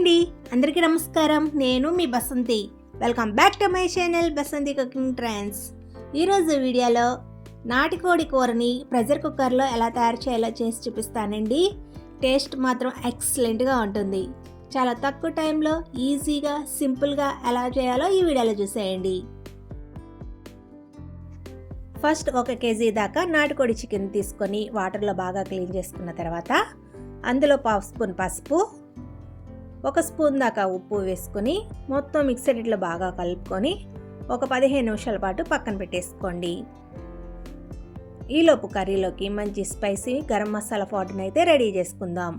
అండి. అందరికీ నమస్కారం. నేను మీ Basanthi. Welcome back to my channel Basanthi cooking trends. ఈరోజు వీడియోలో నాటుకోడి కూరని ప్రెషర్ కుక్కర్లో ఎలా తయారు చేయాలో చేసి చూపిస్తానండి. టేస్ట్ మాత్రం ఎక్సలెంట్గా ఉంటుంది. చాలా తక్కువ టైంలో ఈజీగా సింపుల్గా ఎలా చేయాలో ఈ వీడియోలో చూసేయండి. ఫస్ట్ ఒక కేజీ దాకా నాటుకోడి చికెన్ తీసుకొని వాటర్లో బాగా క్లీన్ చేసుకున్న తర్వాత అందులో పావు స్పూన్ పసుపు ఒక స్పూన్ దాకా ఉప్పు వేసుకొని మొత్తం మిక్సర్ ఇట్లా బాగా కలుపుకొని ఒక పదిహేను నిమిషాల పాటు పక్కన పెట్టేసుకోండి. ఈలోపు కర్రీలోకి మంచి స్పైసీ గరం మసాలా పౌడర్ని అయితే రెడీ చేసుకుందాం.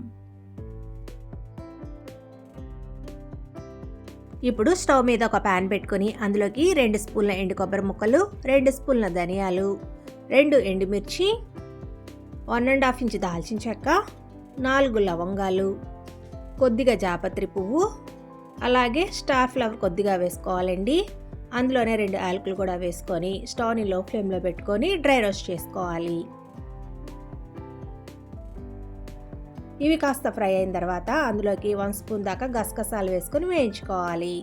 ఇప్పుడు స్టవ్ మీద ఒక ప్యాన్ పెట్టుకొని అందులోకి రెండు స్పూన్ల ఎండు కొబ్బరి ముక్కలు రెండు స్పూన్ల ధనియాలు రెండు ఎండుమిర్చి వన్ అండ్ హాఫ్ ఇంచ్ దాల్చిన చెక్క నాలుగు లవంగాలు కొద్దిగా జాపత్రి పువ్వు అలాగే స్టార్ ఫ్లవర్ కొద్దిగా వేసుకోవాలండి. అందులోనే రెండు యాలకులు కూడా వేసుకొని స్టవ్ని లో ఫ్లేమ్లో పెట్టుకొని డ్రై రోస్ట్ చేసుకోవాలి. ఇవి కాస్త ఫ్రై అయిన తర్వాత అందులోకి వన్ స్పూన్ దాకా గసగసాలు వేసుకొని వేయించుకోవాలి.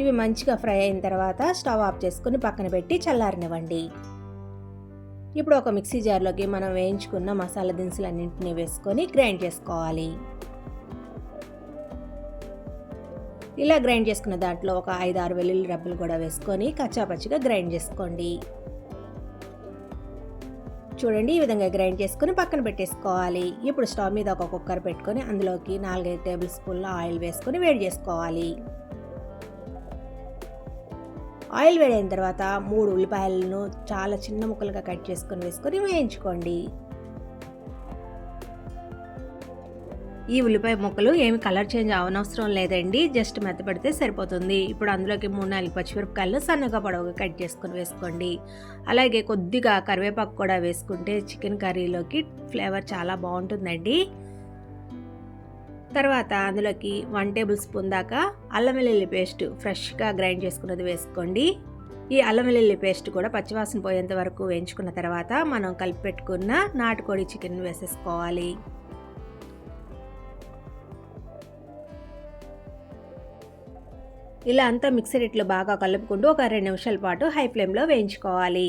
ఇవి మంచిగా ఫ్రై అయిన తర్వాత స్టవ్ ఆఫ్ చేసుకుని పక్కన పెట్టి చల్లారనివ్వండి. ఇప్పుడు ఒక మిక్సీ జార్లోకి మనం వేయించుకున్న మసాలా దినుసులన్నింటినీ వేసుకొని గ్రైండ్ చేసుకోవాలి. ఇలా గ్రైండ్ చేసుకున్న దాంట్లో ఒక ఐదు ఆరు వెల్లుల్లి రబ్బలు కూడా వేసుకొని కచ్చాపచ్చిగా గ్రైండ్ చేసుకోండి. చూడండి ఈ విధంగా గ్రైండ్ చేసుకుని పక్కన పెట్టేసుకోవాలి. ఇప్పుడు స్టవ్ మీద ఒక కుక్కర్ పెట్టుకొని అందులోకి నాలుగైదు టేబుల్ స్పూన్ల ఆయిల్ వేసుకొని వేడి చేసుకోవాలి. ఆయిల్ వేడైన తర్వాత మూడు ఉల్లిపాయలను చాలా చిన్న ముక్కలుగా కట్ చేసుకొని వేసుకొని వేయించుకోండి. ఈ ఉల్లిపాయ ముక్కలు ఏమి కలర్ చేంజ్ అవనవసరం లేదండి జస్ట్ మెత్తపడితే సరిపోతుంది. ఇప్పుడు అందులోకి మూడు నాలుగు పచ్చిమిరపకాయలు సన్నగా పొడవుగా కట్ చేసుకొని వేసుకోండి. అలాగే కొద్దిగా కరివేపాకు కూడా వేసుకుంటే చికెన్ కర్రీలోకి ఫ్లేవర్ చాలా బాగుంటుందండి. తర్వాత అందులోకి వన్ టేబుల్ స్పూన్ దాకా అల్లం వెల్లుల్లి పేస్ట్ ఫ్రెష్గా గ్రైండ్ చేసుకున్నది వేసుకోండి. ఈ అల్లం వెల్లుల్లి పేస్ట్ కూడా పచ్చివాసన పోయేంత వరకు వేయించుకున్న తర్వాత మనం కలిపి పెట్టుకున్న నాటుకోడి చికెన్ వేసేసుకోవాలి. ఇలా అంతా మిక్సర్ ఇట్లు బాగా కలుపుకుంటూ ఒక రెండు నిమిషాల పాటు హై ఫ్లేమ్లో వేయించుకోవాలి.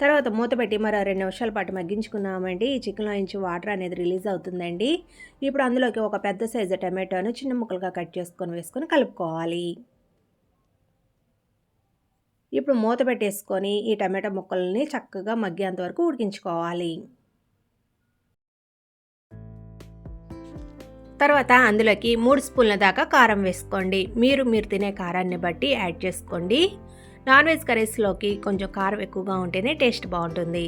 తర్వాత మూత పెట్టి మరో రెండు నిమిషాల పాటు మగ్గించుకున్నామండి. ఈ చికెన్లో నుంచి వాటర్ అనేది రిలీజ్ అవుతుందండి. ఇప్పుడు అందులోకి ఒక పెద్ద సైజు టమాటోను చిన్న ముక్కలుగా కట్ చేసుకొని వేసుకొని కలుపుకోవాలి. ఇప్పుడు మూత పెట్టేసుకొని ఈ టమాటో ముక్కల్ని చక్కగా మగ్గేంత వరకు ఉడికించుకోవాలి. తర్వాత అందులోకి మూడు స్పూన్ల దాకా కారం వేసుకోండి. మీరు మీరు తినే కారాన్ని బట్టి యాడ్ చేసుకోండి. నాన్ వెజ్ కర్రీస్లోకి కొంచెం కారం ఎక్కువగా ఉంటేనే టేస్ట్ బాగుంటుంది.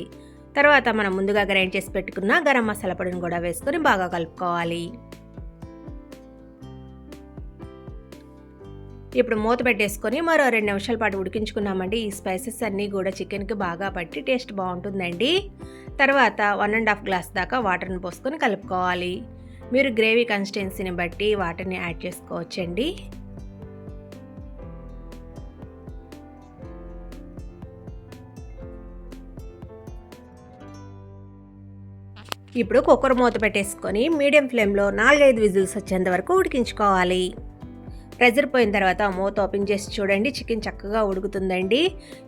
తర్వాత మనం ముందుగా గ్రైండ్ చేసి పెట్టుకున్న గరం మసాలా పొడిని కూడా వేసుకొని బాగా కలుపుకోవాలి. ఇప్పుడు మూత పెట్టేసుకొని మరో రెండు నిమిషాల పాటు ఉడికించుకున్నామండి. ఈ స్పైసెస్ అన్నీ కూడా చికెన్కి బాగా పట్టి టేస్ట్ బాగుంటుందండి. తర్వాత వన్ అండ్ హాఫ్ గ్లాస్ దాకా వాటర్ని పోసుకొని కలుపుకోవాలి. మీరు గ్రేవీ కన్సిస్టెన్సీని బట్టి వాటర్ని యాడ్ చేసుకోవచ్చండి. ఇప్పుడు కుక్కర్ మూత పెట్టేసుకొని మీడియం ఫ్లేమ్లో నాలుగైదు విజిల్స్ వచ్చేంత వరకు ఉడికించుకోవాలి. ప్రెజర్ పోయిన తర్వాత మూత ఓపెన్ చేసి చూడండి చికెన్ చక్కగా ఉడుకుతుందండి.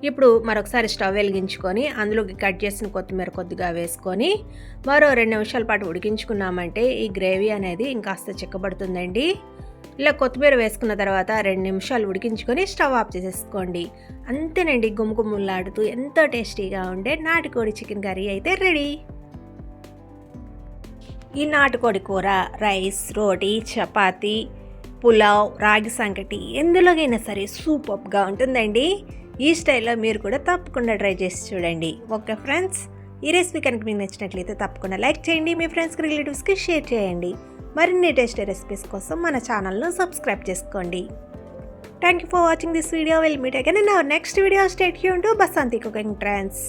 ఇప్పుడు మరొకసారి స్టవ్ వెలిగించుకొని అందులోకి కట్ చేసిన కొత్తిమీర కొద్దిగా వేసుకొని మరో రెండు నిమిషాల పాటు ఉడికించుకున్నామంటే ఈ గ్రేవీ అనేది ఇంకాస్త చిక్కబడుతుందండి. ఇలా కొత్తిమీర వేసుకున్న తర్వాత రెండు నిమిషాలు ఉడికించుకొని స్టవ్ ఆఫ్ చేసేసుకోండి. అంతేనండి గుమ్ముగుమ్ములాడుతూ ఎంతో టేస్టీగా ఉండే నాటుకోడి చికెన్ కర్రీ అయితే రెడీ. ఈ నాటుకోడి కూర రైస్ రోటీ చపాతి పులావ్ రాగి సంకటి ఎందులోకైనా సరే సూపర్గా ఉంటుందండి. ఈ స్టైల్లో మీరు కూడా తప్పకుండా ట్రై చేసి చూడండి. ఓకే ఫ్రెండ్స్ ఈ రెసిపీ కనుక మీకు నచ్చినట్లయితే తప్పకుండా లైక్ చేయండి మీ ఫ్రెండ్స్కి రిలేటివ్స్కి షేర్ చేయండి. మరిన్ని టేస్ట్ రెసిపీస్ కోసం మన ఛానల్ను సబ్స్క్రైబ్ చేసుకోండి. Thank you for watching this video will meet again in our next video stay you to Basanti cooking trans